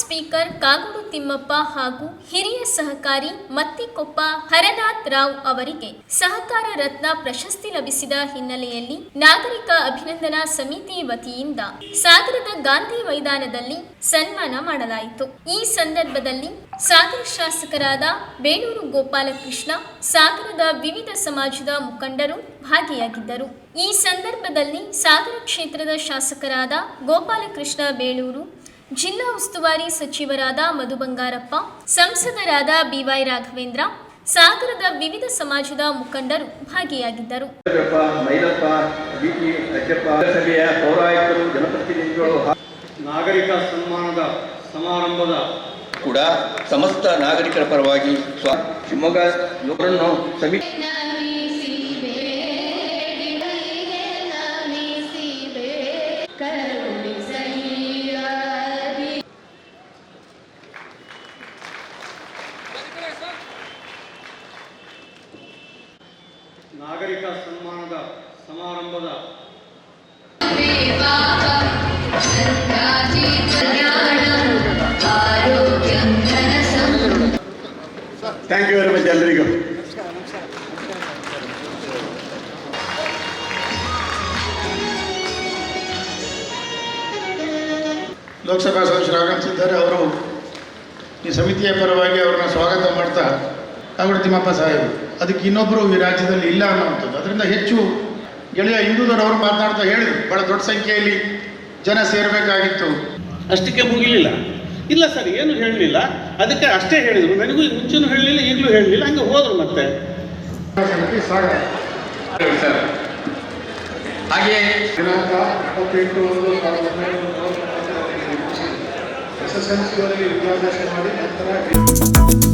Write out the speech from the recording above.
Speaker Kagodu Thimmappa ಹಾಗೂ ಹಿರಿಯ ಸಹಕಾರಿ ಮತ್ತಿಕೊಪ್ಪ ಹರನಾಥ್ ರಾವ್ ಅವರಿಗೆ ಸಹಕಾರ ರತ್ನ ಪ್ರಶಸ್ತಿ ಲಭಿಸಿದ ಹಿನ್ನೆಲೆಯಲ್ಲಿ ನಾಗರಿಕ ಅಭಿನಂದನಾ ಸಮಿತಿ ವತಿಯಿಂದ ಸಾಗರದ ಗಾಂಧಿ ಮೈದಾನದಲ್ಲಿ ಸನ್ಮಾನ ಮಾಡಲಾಯಿತು. ಈ ಸಂದರ್ಭದಲ್ಲಿ ಸಾಗರ ಶಾಸಕರಾದ ಬೇಳೂರು ಗೋಪಾಲಕೃಷ್ಣ, ಸಾಗರದ ವಿವಿಧ ಸಮಾಜದ ಮುಖಂಡರು ಭಾಗಿಯಾಗಿದ್ದರು. ಈ ಸಂದರ್ಭದಲ್ಲಿ ಸಾಗರ ಕ್ಷೇತ್ರದ ಶಾಸಕರಾದ ಗೋಪಾಲಕೃಷ್ಣ ಬೇಳೂರು ಜಿಲ್ಲಾ ಉಸ್ತುವಾರಿ ಸಚಿವರಾದ ಮಧು ಬಂಗಾರಪ್ಪ ಸಂಸದರಾದ ಬಿವೈ ರಾಘವೇಂದ್ರ ಸಾಗರದ ವಿವಿಧ ಸಮಾಜದ ಮುಖಂಡರು ಭಾಗಿಯಾಗಿದ್ದರು. ನಾಗರಿಕ ಸನ್ಮಾನದ ಸಮಾರಂಭದ ಕೂಡ ಸಮಸ್ತ ನಾಗರಿಕರ ಪರವಾಗಿ ಶಿವಮೊಗ್ಗ ಶಿವಮೊಗ್ಗ ನಾಗರಿಕ ಸನ್ಮಾನದ ಸಮಾರಂಭದ ಥ್ಯಾಂಕ್ ಯು ವೆರಿ ಮಚ್ ಎಲ್ರಿಗೂ. ಲೋಕಸಭಾ ಸದಸ್ಯರು ಆಗಮಿಸಿದ್ದಾರೆ. ಅವರು ಈ ಸಮಿತಿಯ ಪರವಾಗಿ ಅವರನ್ನ ಸ್ವಾಗತ ಮಾಡ್ತಾ ಕಾಗೋಡು ತಿಮ್ಮಪ್ಪ ಸಾಹೇಬರು ಅದಕ್ಕೆ ಇನ್ನೊಬ್ಬರು ಈ ರಾಜ್ಯದಲ್ಲಿ ಇಲ್ಲ ಅನ್ನುವಂಥದ್ದು. ಅದರಿಂದ ಹೆಚ್ಚು ಗೆಳೆಯ ಹಿಂದೂದವರು ಮಾತನಾಡ್ತಾ ಹೇಳಿದರು. ಭಾಳ ದೊಡ್ಡ ಸಂಖ್ಯೆಯಲ್ಲಿ ಜನ ಸೇರಬೇಕಾಗಿತ್ತು. ಅಷ್ಟಕ್ಕೆ ಮುಗಿಲಿಲ್ಲ. ಇಲ್ಲ ಸರ್ ಏನು ಹೇಳಲಿಲ್ಲ. ಅದಕ್ಕೆ ಅಷ್ಟೇ ಹೇಳಿದರು. ನನಗೂ ಮುಂಚೆನೂ ಹೇಳಲಿಲ್ಲ ಈಗಲೂ ಹೇಳಲಿಲ್ಲ. ಹಂಗೆ ಹೋದರು ಮತ್ತೆ. ಹಾಗೆ ಸರ್ ಹಾಗೆಯೇ ದಿನಾಂಕ ಇಪ್ಪತ್ತೆಂಟು ಒಂದು ಸಾವಿರದ ಒಂಬೈನೂರ ಎಸ್ ಎಸ್ ಎಲ್ ಸಿವರೆಗೆ ವಿದ್ಯಾಭ್ಯಾಸ ಮಾಡಿ ನಂತರ